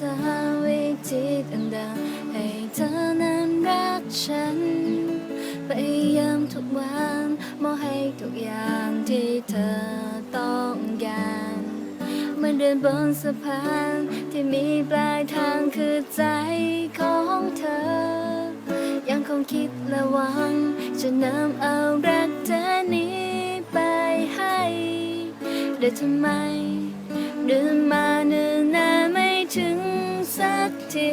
ษาวิธีต่างๆให้เธอนั้นรักฉันพยายามทุกวันมอบให้ทุกอย่างที่เธอต้องการเมื่อนเดินบนสะพานที่มีปลายทางคือใจของเธอ ยังคงคิดและหวังจะนำเอารักเธอนี้ไปให้แต่ทำไมเดิน ที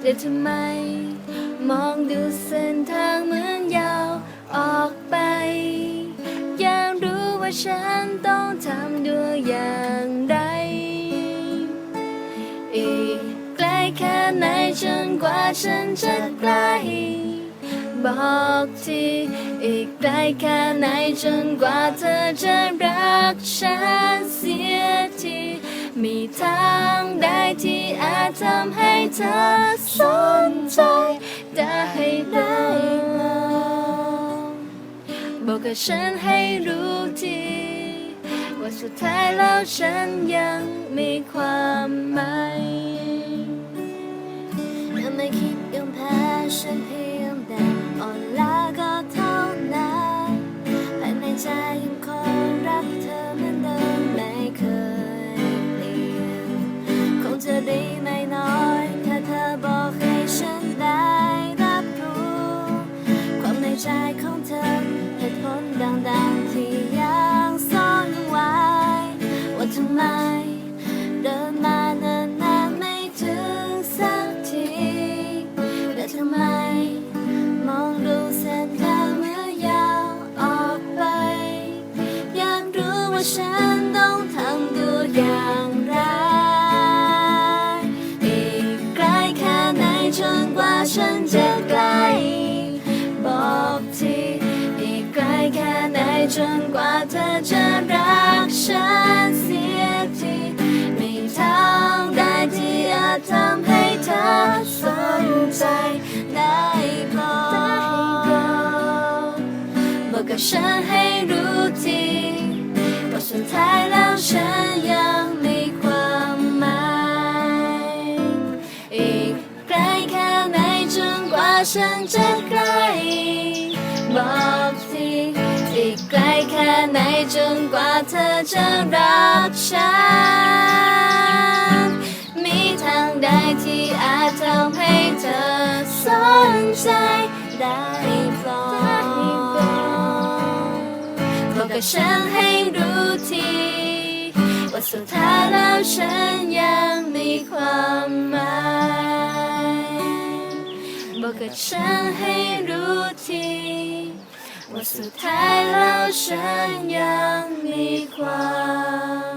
แต่ทำไม มองดูเส้นทางเหมือนยาวออกไปยากรู้ว่าฉันต้องทำด้วยอย่างไร อีกไกลแค่ไหนจนกว่าฉันจะใกล้บอกทีอีกไกลแค่ไหนจนกว่าเธอจะรักฉัน ทางใดที่อาจทำให้เธอสนใจได้ได้ลองบอกกับฉันให้รู้ทีว่าสุดท้ายแล้วฉันยังมีความหมาย ใจของเธอเหตุผลดังๆที่ยังซ่อนไว้ ว่าทำไมเดินมาเนินนานไม่ถึงสักทีและทำไม มองดูเส้นทางเมื่อยาวออกไป อยากรู้ว่าฉัน เธอจะรักฉันเสียทีไมีทางใดที่อาจทำให้เธอสนใจได้พอบอกกับฉันให้รู้ทีว่าสุดท้ายแล้วฉันยังมีความหมายอีกไกลแค่ไหนจนกว่าฉันจะใกล้บอกทีอีกไกล ไหนจนกว่าเธอจะรักฉัน มีทางใดที่อาจทำให้เธอสนใจได้พลองบอกกับฉันให้รู้ทีว่าสุดท้ายแล้วฉันยังมีความหมายบอกกับฉันให้รู้ ว่าสุดท้ายแล้วฉันยังมีความ